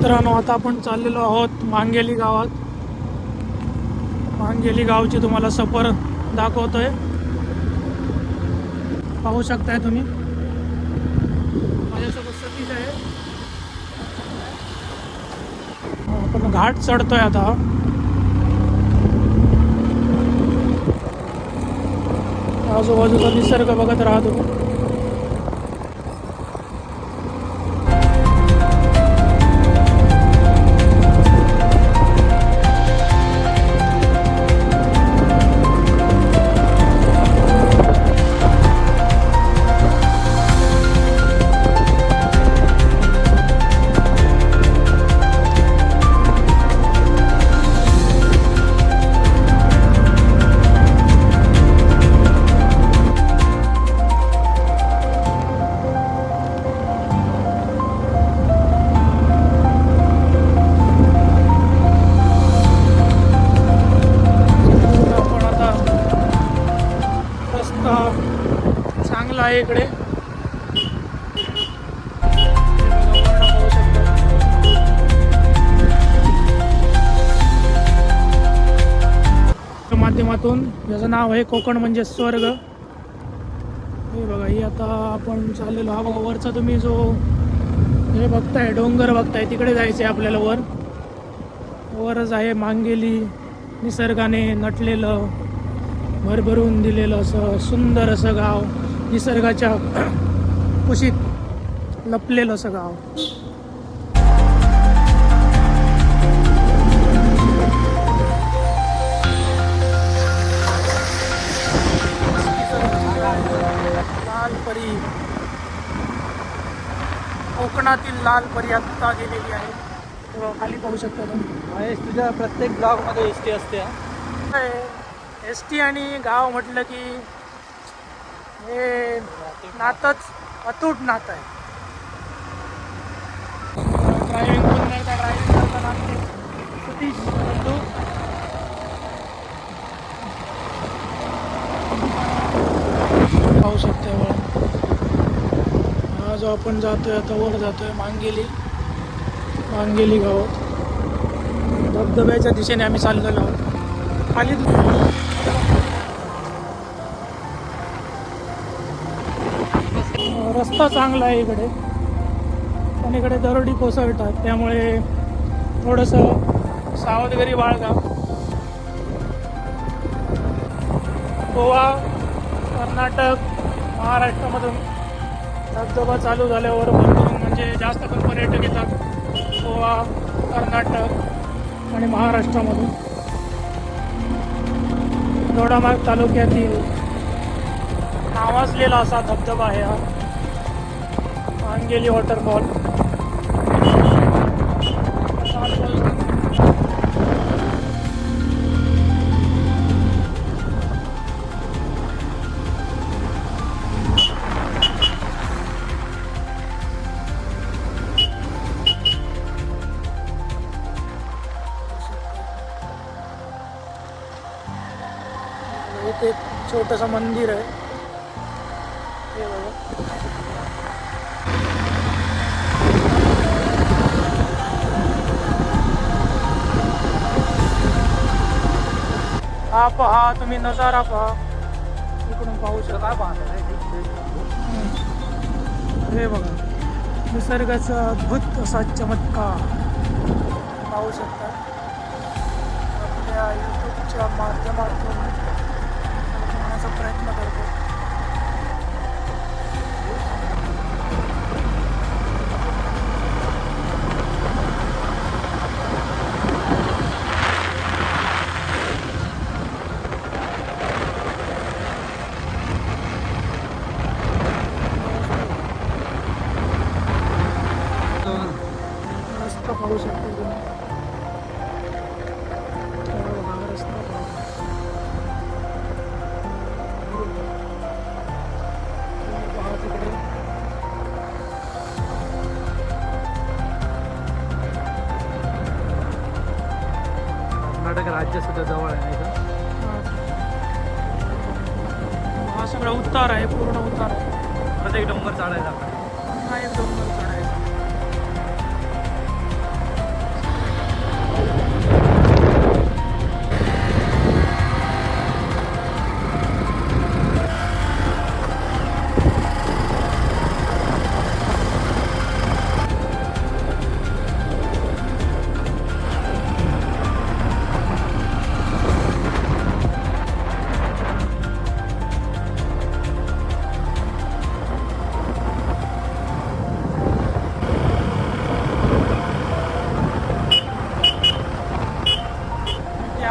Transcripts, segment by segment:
मित्रांनो आता आपण चाललेलो आहोत मांगेली गावात. मांगेली गावची तुम्हाला सफर दाखवतोय. पाहू शकताय तुम्ही. माझ्यासोबत सतीश आहे. आपण घाट चढतोय आता. आजूबाजूचा निसर्ग बघत राहतो. चांगला आहे इकडे. त्या माध्यमातून ज्याचं नाव आहे कोकण म्हणजे स्वर्ग. हे बघा ही आता आपण चाललेलो हा बघा वरचा तुम्ही जो हे बघताय डोंगर बघताय तिकडे जायचं आहे आपल्याला वर. वरच आहे मांगेली निसर्गाने नटलेलं. भरभरून दिलेलं असं सुंदर असं गाव निसर्गाच्या कुशीत लपलेलं असं गाव. लाल परी कोकणातील लाल परी आत्ता गेलेली आहे. खाली पाहू शकता तुम्ही. तुझ्या प्रत्येक ब्लॉगमध्ये एस टी असते? एस टी आणि गाव म्हटलं की हे नातच अतूट नातं आहे. ड्रायव्हिंग कोण करता? ड्रायव्हिंग करताना सतीश बंधू. पाहू शकते वर हा जो आपण जातोय आता वर जातोय मांगेली. मांगेली गावात. धबधब्याच्या दिशेने आम्ही चाललेलो आहोत. खाली रस्ता चांगला आहे इकडे. पण इकडे दरोडी कोसळतात. त्यामुळे थोडंसं सावधगिरी बाळगा. गोवा कर्नाटक महाराष्ट्रामधून धबधबा चालू झाल्यावर भरपूर म्हणजे जास्त पण पर्यटक येतात. गोवा कर्नाटक आणि महाराष्ट्रामधून. दोडामार्ग तालुक्यातील नावाजलेला असा धबधबा आहे हा. अंगेली वॉटरफॉल एक छोटंसं मंदिर आहे हा पहा तुम्ही नजारा पहा. इकडून पाहू शकता. हे बघा निसर्गाचा अद्भुत असा चमत्कार. पाहू शकता. आपल्या यूट्यूबच्या माध्यमातून प्रयत्न करतो कर्नाटक राज्य सुद्धा जवळ आहे का? हा. सगळा उतार आहे पूर्ण उतार. प्रत्येक डोंगर चढायला हा एक डोंगर.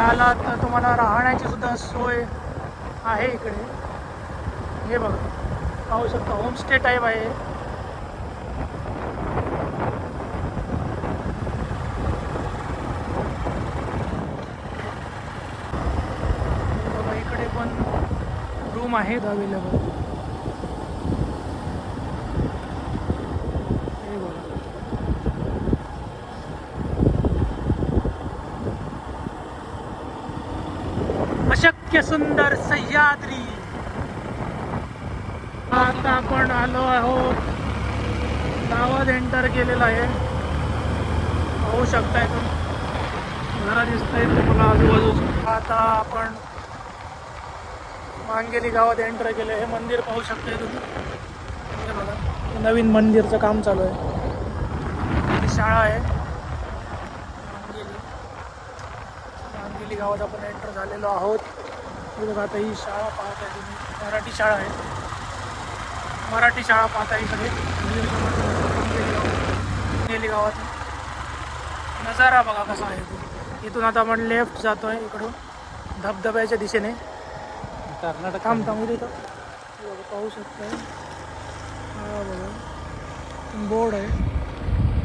तुम्हाला राहण्याची सुद्धा सोय आहे इकडे. हे बघा. पाहू शकता होमस्टे टाईप आहे. हे बघा इकडे पण रूम आहेत अवेलेबल हे बघा सुंदर सह्याद्री. आता आपण आलो आहोत. गावात एंटर केलेला आहे. पाहू शकताय तुम्ही. घरा दिसत तुम्हाला आजूबाजू आता आपण मांगेली गावात एंटर केलं हे मंदिर पाहू शकताय तुम्ही. नवीन मंदिरचं काम चालू आहे. शाळा आहे. मांगेली. मांगेली गावात आपण एंटर झालेलो आहोत. हे बघा आता ही शाळा पाहत आहे तुम्ही मराठी शाळा आहे. मराठी शाळा पाहता इकडे. मांगेली गावात नजारा बघा कसा आहे. इथून आता आपण लेफ्ट जातोय इकडून. धबधब्याच्या दिशेने. कर्नाटक. थांब थांब. हे बघा पाहू शकता हा बघा. बोर्ड आहे.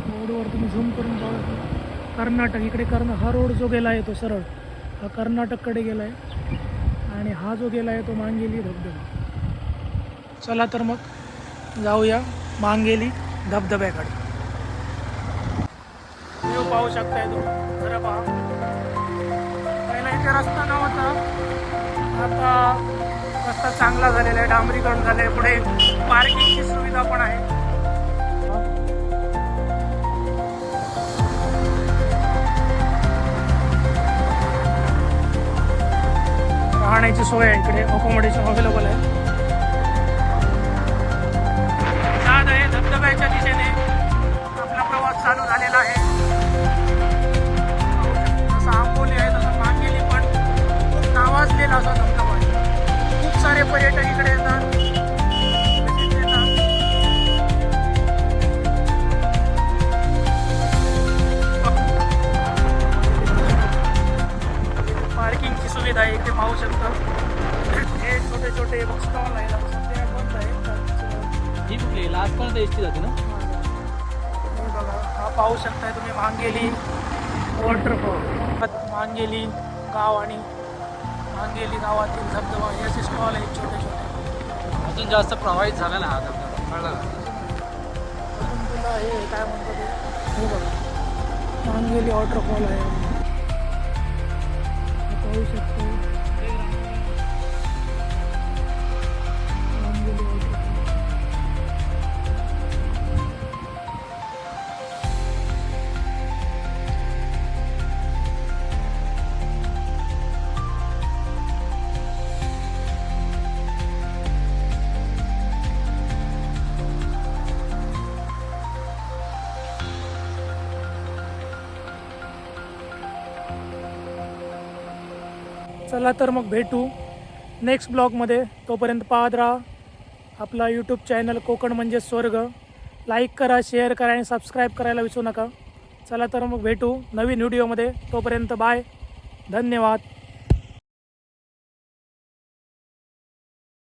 बोर्डवर तुम्ही झूम करून शकता. कर्नाटक. इकडे कर्ण हा रोड जो गेला आहे तो सरळ. हा कर्नाटककडे गेला आहे आणि हा जो गेला आहे तो मांगेली धबधबा. चला तर मग जाऊया मांगेली धबधब्याकडे. व्ह्यू पाहू शकताय तू खरं पहा. पहिला इथे रस्ता नव्हता आता रस्ता चांगला झालेला आहे. डांबरीकरण झालंय. पुढे पार्किंगची सुविधा पण आहे. राहण्याची सोय आहे इकडे. अकोमोडेशन अवेलेबल आहे. छान आहे धबधब्याच्या दिशेने आपला प्रवास चालू झालेला आहे. जसं आंबोली आहे तसं मांगेली पण खूप नावाजलेला असा धबधबा आहे. खूप सारे पर्यटक इकडे पाहू शकताय तुम्ही मांगेली वॉटरफॉल. मांगेली गाव आणि मांगेली गावातील धबधबा हे असे स्टॉल आहेत छोटे छोटे. अजून जास्त प्रवाहित झाला ना हा धबधबा. कळला? अजून तुला हे काय म्हणतात ते? हे बघा. मांगेली वॉटरफॉल आहे. पाहू शकतो चला तर मग भेटू. नेक्स्ट ब्लॉगमध्ये तोपर्यंत पाहत राहा. आपला यूट्यूब चॅनल कोकण म्हणजे स्वर्ग. लाईक करा शेअर करा आणि सबस्क्राईब करायला विसरू नका. चला तर मग भेटू नवीन व्हिडिओमध्ये तोपर्यंत बाय धन्यवाद.